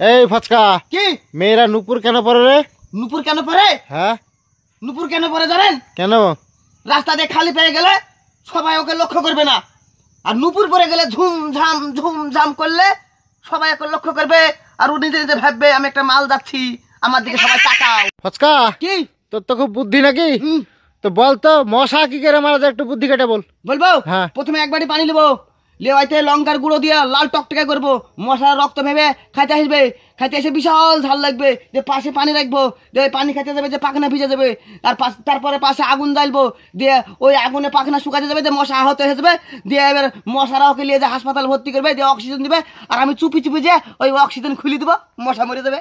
এই ফচকা কি? মেয়েরা নুপুর কেন পরে রে? নুপুর কেন পরে হ্যাঁ? নুপুর কেন পরে জানেন? কেন? রাস্তা দিয়ে খালি পেয়ে গেলে সবাই ওকে লক্ষ্য করবে না। আর নুপুর পরে গেলে ঝুমঝাম ঝুমঝাম করলে সবাই ওকে লক্ষ্য করবে। আর ও নিজে নিজে ভাববে আমি একটা মাল যাচ্ছি আমার দিকে সবাই তাকাও। ফচকা কি? তোর তো খুব বুদ্ধি নাকি? তো বল তো মশা কি করে মারা যায় একটু বুদ্ধি কেটে বল। বলব? হ্যাঁ। প্রথমে একবারই পানি নেব। লেওয়াইতে লঙ্কার গুঁড়ো দিয়ে লাল টকটকে করব। মশার রক্ত ভেবে খাইতে আসবে। খাইতে এসে বিশাল ঝাল লাগবে। যে পাশে পানি রাখব। ওই পানি খাইতে যাবে যে পাখনা ভিজে যাবে। তার পাশ তারপরে পাশে আগুন জ্বালবো। দিয়ে ওই আগুনে পাখনা শুকাতে যাবে যে মশা আহত হয়ে যাবে। দিয়ে এবার মশারা ওকে নিয়ে যে হাসপাতাল ভর্তি করবে দিয়ে অক্সিজেন দিবে। আর আমি চুপি চুপি যে ওই অক্সিজেন খুলে দেবো মশা মরে যাবে।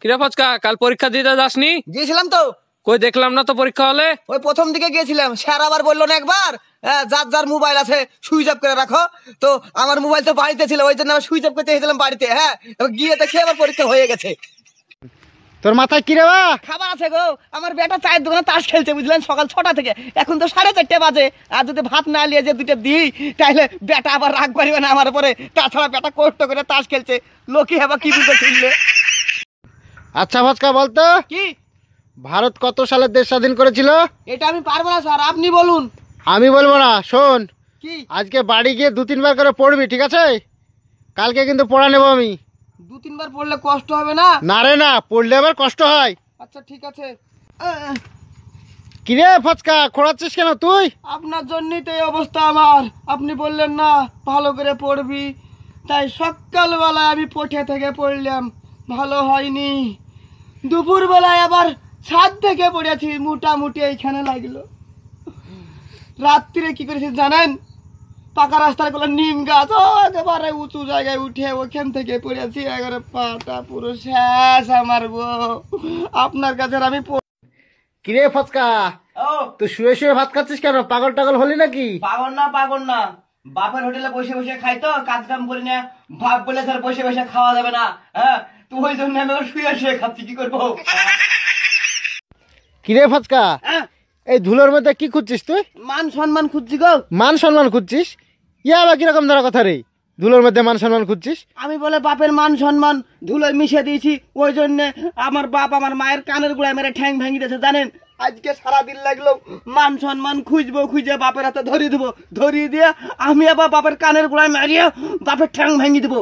কিরা ফচকা কাল পরীক্ষা দিতে যাসনি? গিয়েছিলাম তো। কই দেখলাম না তো পরীক্ষা হলে? ওই প্রথম দিকে গিয়েছিলাম। স্যার আবার বলল না একবার। যার যার মোবাইল আছে সুইচ অফ করে রাখো। তো আমার মোবাইল তো বাড়িতে ছিল ওই জন্য আমি সুইচ অফ করতে এসেছিলাম বাড়িতে হ্যাঁ? গিয়ে দেখে আমার পরীক্ষা হয়ে গেছে। তোর মাথায় কি রে বা খাবার আছে গো আমার বেটা চায়ের দোকানে তাস খেলছে বুঝলেন? সকাল ছটা থেকে। এখন তো সাড়ে চারটে বাজে আর যদি ভাত না নিয়ে যে দুটো দিই তাহলে বেটা আবার রাগ করবে না আমার উপরে। তাছাড়া বেটা কষ্ট করে তাস খেলছে লোকে আবার কি বুঝে খেললে আচ্ছা ফচকা বলতো? কি? ভারত কত সালে দেশ স্বাধীন করেছিল? এটা আমি পারব না স্যার আপনি বলুন। আমি বলব না শোন। কি? আজকে বাড়ি গিয়ে দু তিনবার করে পড়বি ঠিক আছে? কালকে কিন্তু পড়া নেব আমি। দু তিনবার পড়লে কষ্ট হবে না? না রে না পড়লে আবার কষ্ট হয়। আচ্ছা ঠিক আছে। কিরে ফচকা খোঁড়াচ্ছিস কেন তুই? আপনার জন্যই তো এই অবস্থা আমার। আপনি বললেন না ভালো করে পড়বি। তাই সকালবেলায় আমি পঠে থেকে পড়লাম। ভালো হয়নি। দুপুরবেলায় আবার ছাদ থেকে পড়েছি। মোটামুটি এইখানে লাগল। রাত্রিরে কি করেছি জানেন? পাকা রাস্তারগুলো নিম গাছ ও একেবারে উঁচু জায়গায় উঠে ওখান থেকে পড়েছি একেবারে পাটা পুরো শেষ আমার গো। আপনার কাছে আমি কিরে ফচকা? ও। তুই শুয়ে শুয়ে ভাত খাচ্ছিস কেন? পাগল টাগল হলি নাকি? পাগল না পাগল না। বাপের হোটেলে বসে বসে খাই তো কাজ কাম করি না। ভাব বলে স্যার বসে বসে খাওয়া যাবে না হ্যাঁ? তো ওই জন্য আমি শুয়ে শুয়ে খাচ্ছি কি করব? কিরে ফচকা? হ্যাঁ, এই ধুলোর মধ্যে কি খুঁজছিস তুই? মান সম্মান খুঁজছি গো। মান সম্মান খুঁজছিস? ইয়া বা কীরকম ধরা কথা রে? ধুলোর মধ্যে মান সম্মান খুঁজছিস? আমি বলে বাপের মান সম্মান ধুলোয় মিশে দিয়েছি ওই জন্য আমার বাপ আমার মায়ের কানের গুড়ায় মেরে ঠ্যাং ভেঙে দিয়েছে জানেন? আজকে সারাদিন লাগল মান সম্মান খুঁজবো খুঁজে বাপের হাতে ধরিয়ে দেবো। ধরিয়ে দিয়ে আমি আবার বাপের কানের গুড়ায় মারিয়ে বাপের ঠ্যাং ভেঙে দেবো।